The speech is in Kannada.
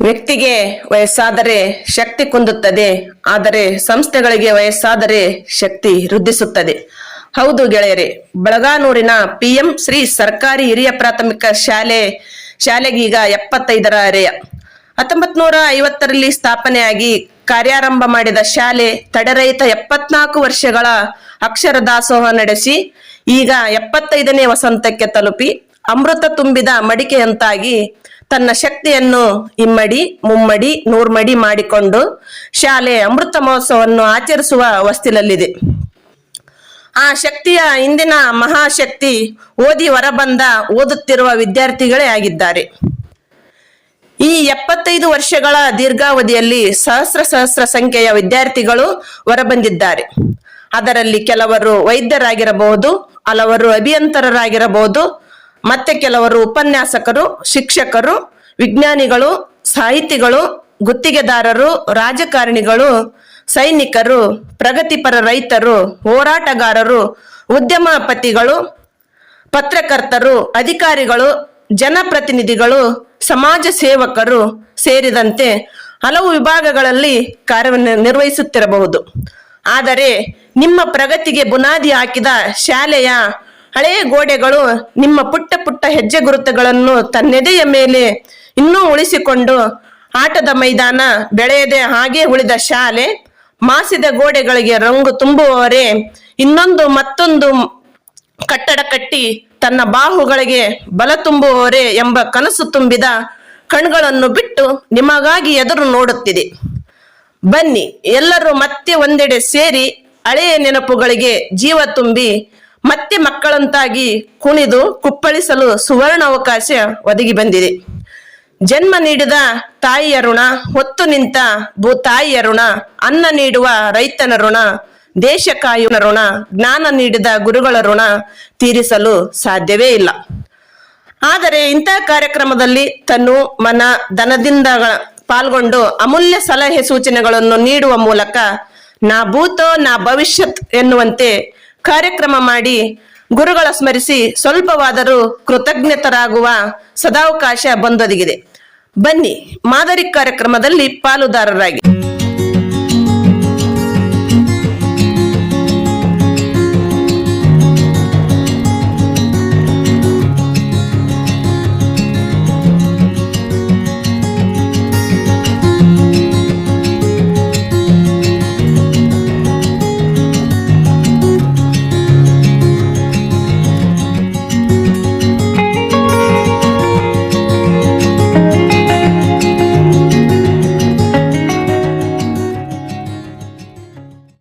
ವ್ಯಕ್ತಿಗೆ ವಯಸ್ಸಾದರೆ ಶಕ್ತಿ ಕುಂದುತ್ತದೆ, ಆದರೆ ಸಂಸ್ಥೆಗಳಿಗೆ ವಯಸ್ಸಾದರೆ ಶಕ್ತಿ ವೃದ್ಧಿಸುತ್ತದೆ. ಹೌದು ಗೆಳೆಯರೆ, ಬಳಗಾನೂರಿನ ಪಿಎಂ ಶ್ರೀ ಸರ್ಕಾರಿ ಹಿರಿಯ ಪ್ರಾಥಮಿಕ ಶಾಲೆ ಶಾಲೆಗೀಗ ಎಪ್ಪತ್ತೈದರ ಅರೆಯ ಹತ್ತೊಂಬತ್ ನೂರ ಐವತ್ತರಲ್ಲಿ ಸ್ಥಾಪನೆಯಾಗಿ ಕಾರ್ಯಾರಂಭ ಮಾಡಿದ ಶಾಲೆ ತಡೆರಹಿತ ಎಪ್ಪತ್ನಾಲ್ಕು ವರ್ಷಗಳ ಅಕ್ಷರ ದಾಸೋಹ ನಡೆಸಿ, ಈಗ ಎಪ್ಪತ್ತೈದನೇ ವಸಂತಕ್ಕೆ ತಲುಪಿ. ಅಮೃತ ತುಂಬಿದ ಮಡಿಕೆಯಂತಾಗಿ ತನ್ನ ಶಕ್ತಿಯನ್ನು ಇಮ್ಮಡಿ, ಮುಮ್ಮಡಿ, ನೂರ್ಮಡಿ ಮಾಡಿಕೊಂಡು ಶಾಲೆ ಅಮೃತ ಮಹೋತ್ಸವವನ್ನು ಆಚರಿಸುವ ವಸ್ತಿಲಲ್ಲಿದೆ ಆ ಶಕ್ತಿಯ ಇಂದಿನ ಮಹಾಶಕ್ತಿ ಓದಿ ಹೊರಬಂದ ಓದುತ್ತಿರುವ ವಿದ್ಯಾರ್ಥಿಗಳೇ ಆಗಿದ್ದಾರೆ. ಈ ಎಪ್ಪತ್ತೈದು ವರ್ಷಗಳ ದೀರ್ಘಾವಧಿಯಲ್ಲಿ ಸಹಸ್ರ ಸಹಸ್ರ ಸಂಖ್ಯೆಯ ವಿದ್ಯಾರ್ಥಿಗಳು ಹೊರಬಂದಿದ್ದಾರೆ. ಅದರಲ್ಲಿ ಕೆಲವರು ವೈದ್ಯರಾಗಿರಬಹುದು, ಹಲವರು ಅಭಿಯಂತರರಾಗಿರಬಹುದು ಮತ್ತೆ ಕೆಲವರು ಉಪನ್ಯಾಸಕರು, ಶಿಕ್ಷಕರು, ವಿಜ್ಞಾನಿಗಳು, ಸಾಹಿತಿಗಳು, ಗುತ್ತಿಗೆದಾರರು, ರಾಜಕಾರಣಿಗಳು, ಸೈನಿಕರು, ಪ್ರಗತಿಪರ ರೈತರು, ಹೋರಾಟಗಾರರು, ಉದ್ಯಮಪತಿಗಳು, ಪತ್ರಕರ್ತರು, ಅಧಿಕಾರಿಗಳು, ಜನಪ್ರತಿನಿಧಿಗಳು, ಸಮಾಜ ಸೇವಕರು ಸೇರಿದಂತೆ ಹಲವು ವಿಭಾಗಗಳಲ್ಲಿ ಕಾರ್ಯವನ್ನು ನಿರ್ವಹಿಸುತ್ತಿರಬಹುದು. ಆದರೆ ನಿಮ್ಮ ಪ್ರಗತಿಗೆ ಬುನಾದಿ ಹಾಕಿದ ಶಾಲೆಯ ಹಳೆಯ ಗೋಡೆಗಳು ನಿಮ್ಮ ಪುಟ್ಟ ಪುಟ್ಟ ಹೆಜ್ಜೆ ಗುರುತುಗಳನ್ನು ತನ್ನೆದೆಯ ಮೇಲೆ ಇನ್ನೂ ಉಳಿಸಿಕೊಂಡು ಆಟದ ಮೈದಾನ ಬೆಳೆಯದೆ ಹಾಗೆ ಉಳಿದ ಶಾಲೆ, ಮಾಸಿದ ಗೋಡೆಗಳಿಗೆ ರಂಗು ತುಂಬುವವರೇ, ಇನ್ನೊಂದು ಮತ್ತೊಂದು ಕಟ್ಟಡ ಕಟ್ಟಿ ತನ್ನ ಬಾಹುಗಳಿಗೆ ಬಲ ತುಂಬುವವರೇ ಎಂಬ ಕನಸು ತುಂಬಿದ ಕಣ್ಗಳನ್ನು ಬಿಟ್ಟು ನಿಮಗಾಗಿ ಎದುರು ನೋಡುತ್ತಿದೆ. ಬನ್ನಿ, ಎಲ್ಲರೂ ಮತ್ತೆ ಒಂದೆಡೆ ಸೇರಿ ಹಳೆಯ ನೆನಪುಗಳಿಗೆ ಜೀವ ತುಂಬಿ ಮತ್ತೆ ಮಕ್ಕಳಂತಾಗಿ ಕುಣಿದು ಕುಪ್ಪಳಿಸಲು ಸುವರ್ಣ ಅವಕಾಶ ಒದಗಿ ಬಂದಿದೆ. ಜನ್ಮ ನೀಡಿದ ತಾಯಿಯ ಋಣ ಹೊತ್ತು ನಿಂತ ಭೂ ತಾಯಿಯ ಋಣ ಅನ್ನ ನೀಡುವ ರೈತನ ಋಣ, ದೇಶ ಕಾಯುವ ಋಣ, ಜ್ಞಾನ ನೀಡಿದ ಗುರುಗಳ ಋಣ ತೀರಿಸಲು ಸಾಧ್ಯವೇ ಇಲ್ಲ. ಆದರೆ ಇಂತಹ ಕಾರ್ಯಕ್ರಮದಲ್ಲಿ ತನ್ನ ಮನ ಧನದಿಂದ ಪಾಲ್ಗೊಂಡು ಅಮೂಲ್ಯ ಸಲಹೆ ಸೂಚನೆಗಳನ್ನು ನೀಡುವ ಮೂಲಕ ನಾ ಭೂತೋ ನಾ ಭವಿಷ್ಯತ್ ಎನ್ನುವಂತೆ ಕಾರ್ಯಕ್ರಮ ಮಾಡಿ ಗುರುಗಳ ಸ್ಮರಿಸಿ ಸ್ವಲ್ಪವಾದರೂ ಕೃತಜ್ಞತರಾಗುವ ಸದಾವಕಾಶ ಬಂದೊದಗಿದೆ. ಬನ್ನಿ ಮಾದರಿ ಕಾರ್ಯಕ್ರಮದಲ್ಲಿ ಪಾಲುದಾರರಾಗಿ.